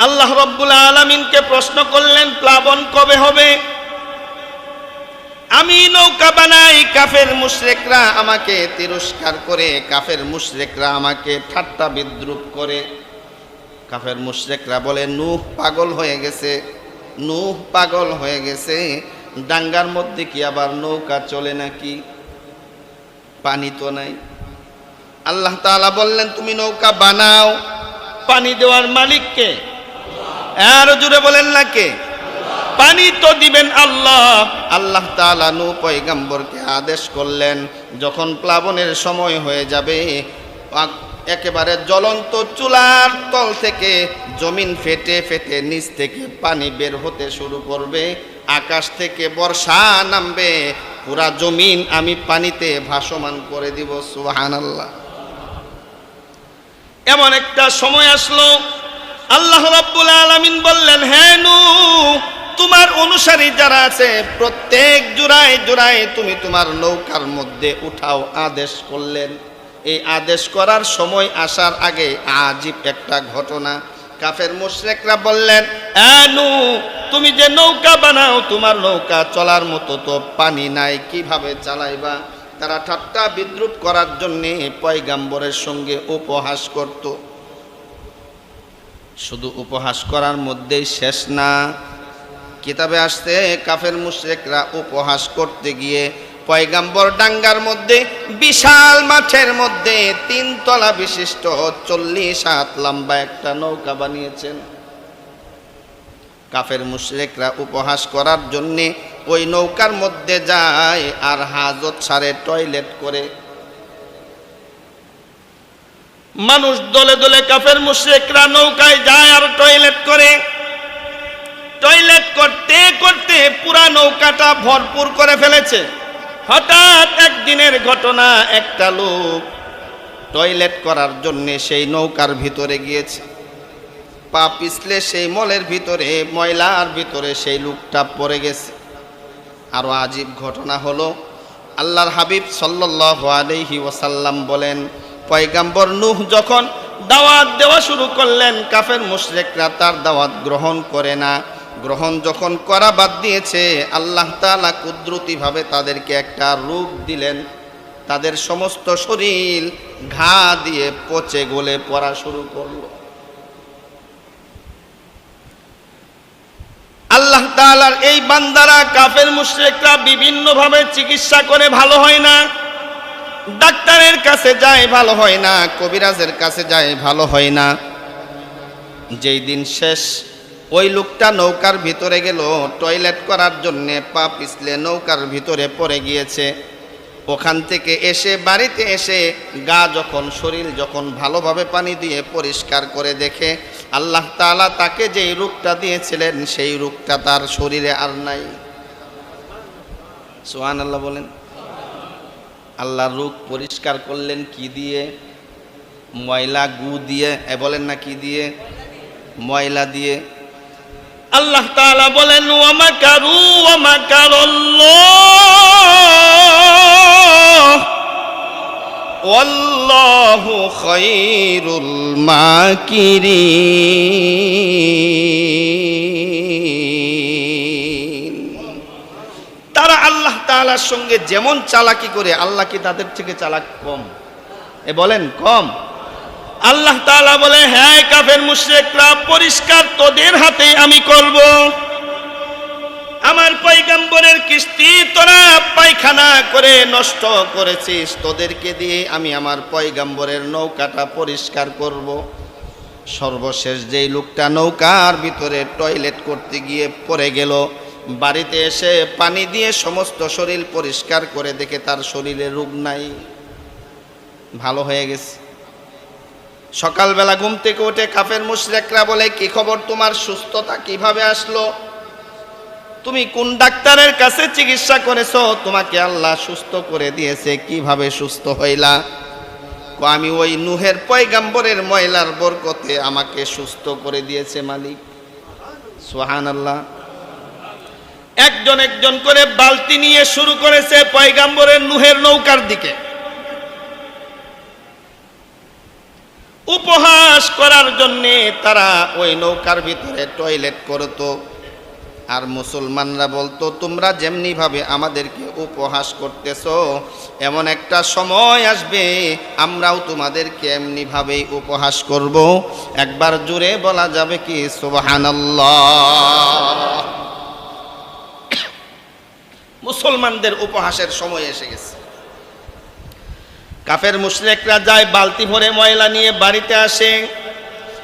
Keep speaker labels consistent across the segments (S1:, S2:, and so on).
S1: আল্লাহ রব্বুল আলমিনকে প্রশ্ন করলেন, প্লাবন কবে হবে? আমি নৌকা বানাই, কাফের মুশরেকরা আমাকে তিরস্কার করে, কাফের মুশরেকরা আমাকে ঠাট্টা বিদ্রুপ করে। কাফের মুশরেকরা বলে, নূহ পাগল হয়ে গেছে, নূহ পাগল হয়ে গেছে, ডাঙ্গার মধ্যে কি আবার নৌকা চলে নাকি? পানি তো নাই। আল্লাহ তাআলা বললেন, তুমি নৌকা বানাও। পানি দেওয়ার মালিককে আরও জুড়ে বলেন না কে? পানি তো দিবেন আল্লাহ। আল্লাহ তাআলা নূ পয়গম্বরকে আদেশ করলেন যখন প্লাবনের সময় হয়ে যাবে একেবারে জ্বলন্ত চুলার তল থেকে জমিন ফেটে ফেটে নিচ থেকে পানি বের হতে শুরু করবে আকাশ থেকে বর্ষা নামবে পুরা জমিন আমি পানিতে ভাসমান করে দিব সুবহানাল্লাহ। এমন একটা সময় আসলো আল্লাহ রাব্বুল আলামিন বললেন হ্যাঁ নূ, তোমার অনুসারী যারা আছে, প্রত্যেক জোড়ায় জোড়ায় তুমি তোমার নৌকার মধ্যে উঠাও আদেশ করলেন। এই আদেশ করার সময় আসার আগে আজীব একটা ঘটনা। কাফের মুশরেকরা বললেন "আ নূ, তুমি যে নৌকা বানাও, তোমার নৌকা চলার মতো তো পানি নাই, কীভাবে চালাইবা? তারা ঠাট্টা বিদ্রুপ করার জন্যে পয়গাম্বরের সঙ্গে উপহাস করত। শুধু উপহাস করার মধ্যেই শেষ না। কিতাবে আসতে কাফের মুশরেকরা উপহাস করতে গিয়ে পয়গাম্বর ডাঙ্গার মধ্যে, বিশাল মাঠের মধ্যে তিন তলা বিশিষ্ট চল্লিশ হাত লম্বা একটা নৌকা বানিয়েছেন। কাফের মুশরেকরা উপহাস করার জন্যে ওই নৌকার মধ্যে যায় আর হাজত সারে টয়লেট করে মানুষ দলে দলে কাফের মুশরেকরা নৌকায় যায় আর টয়লেট করে। টয়লেট করতে করতে পুরা নৌকাটা ভরপুর করে ফেলেছে। হঠাৎ একদিনের ঘটনা, একটা লোক টয়লেট করার জন্যে সেই নৌকার ভিতরে গিয়েছে। পা পিছলে সেই মলের ভিতরে, ময়লার ভিতরে সেই লোকটা পড়ে গেছে। আরও আজীব ঘটনা হলো, আল্লাহর হাবিব সাল্লাল্লাহু আলাইহি ওয়াসাল্লাম বলেন পয়গাম্বর নুহ যখন দাওয়াত দেওয়া শুরু করলেন, কাফের মুশরিকরা তার দাওয়াত গ্রহণ করে না। গ্রহণ যখন করা বাদ দিয়েছে, আল্লাহ তাআলা কুদরতিভাবে তাদেরকে একটা রূপ দিলেন। তাদের সমস্ত শরীর ঘা দিয়ে পচে গলে পড়া শুরু করল। আল্লাহ তাআলার এই বান্দারা কাফের মুশরিকরা বিভিন্নভাবে চিকিৎসা করে ভালো হয় না। ডাক্তারের কাছে যায় ভালো হয় না, কবিরাজের কাছে যায় ভালো হয় না। যেই দিন শেষ, ওই লোকটা নৌকার ভিতরে গেল, টয়লেট করার জন্যে পা পিছলে নৌকার ভিতরে পড়ে গিয়েছে। ওখান থেকে এসে বাড়িতে এসে গা যখন, শরীর যখন ভালোভাবে পানি দিয়ে পরিষ্কার করে দেখে, আল্লাহ তাআলা তাকে যেই রূপটা দিয়েছিলেন, সেই রূপটা তার শরীরে আর নাই। সোহান আল্লাহ বলেন। আল্লাহর রূপ পরিষ্কার করলেন কি দিয়ে? ময়লা, গু দিয়ে বলেন না কি দিয়ে? ময়লা দিয়ে। আল্লাহ তাআলা বলেন, ওয়ামাকারু, ওয়ামাকারাল্লাহ। ওয়াল্লাহু খায়রুল মাকিরিন। আল্লাহ তাআলার সঙ্গে যেমন চালাকি করে, আল্লাহ কি তাদের থেকে চালাক কম? এ বলেন, কম। আল্লাহ তালা বলে হ্যাঁ কাফের মুশরিকরা, পরিষ্কার তোদের হাতে আমি করব। আমার পয়গাম্বরের কিস্তি তোরা পায়খানা করে নষ্ট করেছিস, তোদেরকে দিয়ে আমি আমার পয়গাম্বরের নৌকাটা পরিষ্কার করব। সর্বশেষ যেই লোকটা নৌকার ভিতরে টয়লেট করতে গিয়ে পড়ে গেল বাড়িতে এসে পানি দিয়ে সমস্ত শরীর পরিষ্কার করে দেখে তার শরীরে রোগ নাই। ভালো হয়ে গেছে। সকালবেলা ঘুম থেকে উঠে কাফের মুশরেকরা বলে, কি খবর তোমার? সুস্থতা কীভাবে আসলো? তুমি কোন ডাক্তারের কাছে চিকিৎসা করেছ? তোমাকে আল্লাহ সুস্থ করে দিয়েছে। কীভাবে সুস্থ হইলা? আমি ওই নুহের পয়গাম্বরের ময়লার বরকতে আমাকে সুস্থ করে দিয়েছে মালিক। সোহান আল্লাহ একজন একজন করে বালতি নিয়ে শুরু করেছে পয়গাম্বরের নুহের নৌকার দিকে। উপহাস করার জন্যে তারা ওই নৌকার ভিতরে টয়লেট করতো। আর মুসলমানরা বলতো, তোমরা যেমনি ভাবে আমাদেরকে উপহাস করতেছো, এমন একটা সময় আসবে, আমরাও তোমাদেরকে এমনি ভাবেই উপহাস করব। একবার জুড়ে বলা যাবে কি, সুবহানাল্লাহ। মুসলমানদের উপহাসের সময় এসে গেছে। কাফের মুশরিকরা যায়, বালতি ভরে ময়লা নিয়ে বাড়িতে আসে।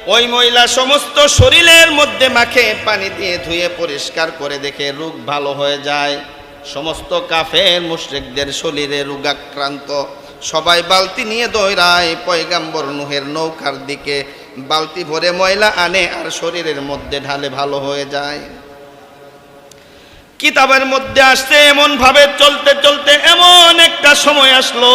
S1: ওই ময়লা সমস্ত শরীরের মধ্যে মাখে, পানি দিয়ে ধুয়ে পরিষ্কার করে দেখে রোগ ভালো হয়ে যায়। সমস্ত কাফের মুশরিকদের শরীরে রোগাক্রান্ত। সবাই বালতি নিয়ে দৌড়ায়, পয়গাম্বর নুহের নৌকার দিকে। বালতি ভরে ময়লা আনে আর শরীরের মধ্যে ঢালে ভালো হয়ে যায়। কিতাবের মধ্যে আসছে এমন ভাবে চলতে চলতে এমন একটা সময় আসলো।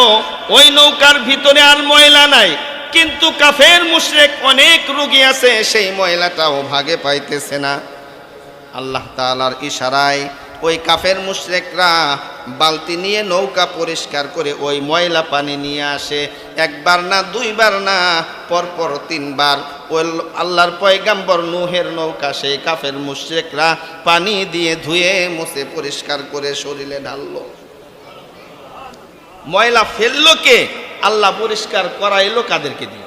S1: ওই নৌকার ভিতরে আর ময়লা নাই, কিন্তু কাফের মুশরেক অনেক রুগী আছে, সেই ময়লাটাও ভাগে পাইতেছে না। আল্লাহ তাআলার ইশারায় ওই কাফের মুশরেকরা বালতি নিয়ে নৌকা পরিষ্কার করে ওই ময়লা পানি নিয়ে আসে। একবার না, দুইবার না, পরপর তিনবার ওই আল্লাহর পয়গাম্বর নুহের নৌকা, সেই কাফের মুশ্রেকরা পানি দিয়ে ধুয়ে মুছে পরিষ্কার করে শরীরে ঢাললো। ময়লা ফেলল কে? আল্লাহ পরিষ্কার করাইলো কাদেরকে দিয়ে?